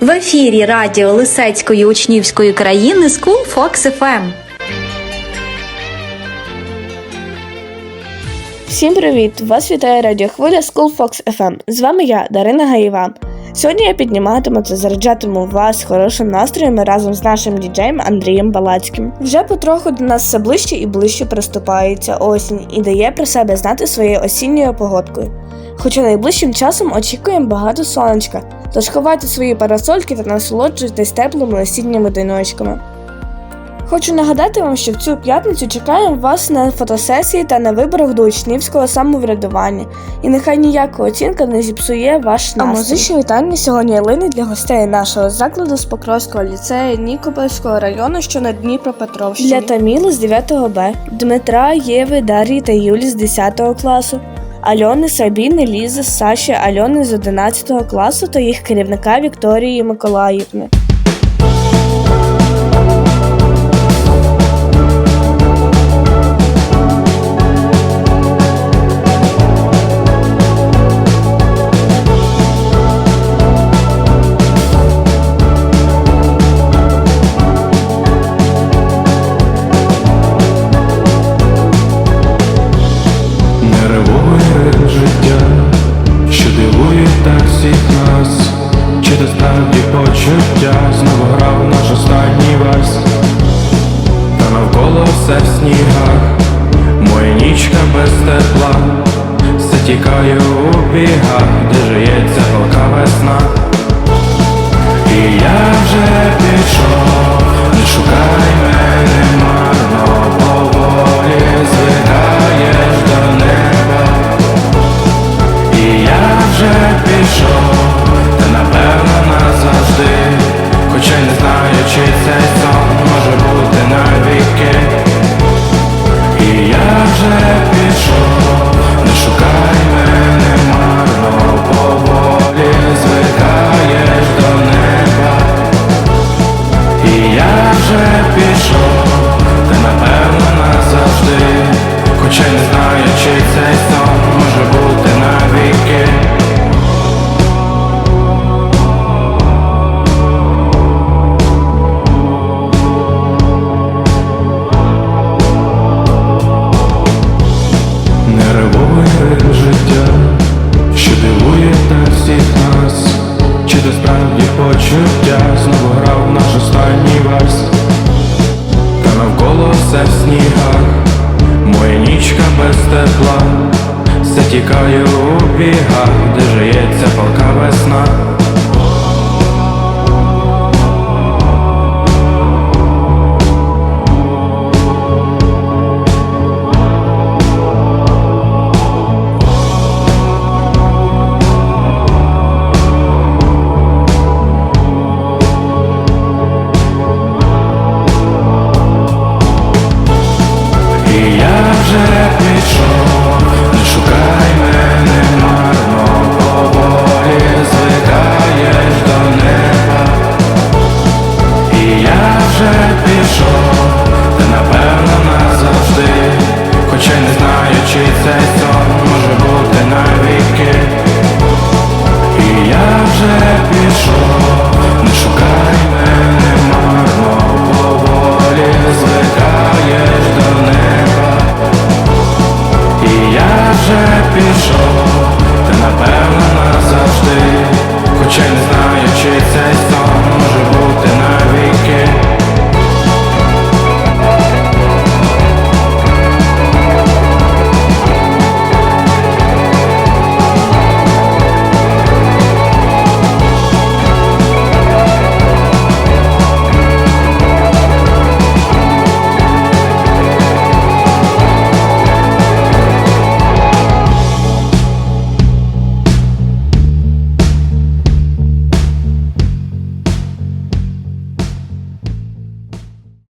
В ефірі радіо Лисецької учнівської країни School Fox FM. Всім привіт! Вас вітає радіохвиля School Fox FM. З вами я, Дарина Гаєва. Сьогодні я підніматиму та заряджатиму вас хорошим настроєм разом з нашим діджеєм Андрієм Балацьким. Вже потроху до нас все ближче і ближче приступається осінь і дає про себе знати своєю осінньою погодкою. Хоча найближчим часом очікуємо багато сонечка, тож ховайте свої парасольки та насолоджуйтесь теплими осінніми денечками. Хочу нагадати вам, що в цю п'ятницю чекаємо вас на фотосесії та на виборах до учнівського самоврядування, і нехай ніяка оцінка не зіпсує ваш настрій. А музичні вітання сьогодні лини для гостей нашого закладу з Покровського ліцею Нікопольського району, що на Дніпропетровщині. Для Таміли з 9 Б, Дмитра, Єви, Дар'ї та Юлі з 10 класу. Альони, Сабіни, Лізи, Саші, Альони з 11 класу та їх керівника Вікторії Миколаївни. Почуття. Знову грав наш останній вальс, та навколо все в снігах, моя нічка без тепла, все тікає у бігах, де жиється палка весна. І я вже пішов, й не чи цей сон може бути навіки. Ритм життя, що дивує так всіх нас, чи то справді почуття знову грав наш останній вальс, та навколо все в снігах, нічка без тепла, все тікає у бігах, де жиється весна.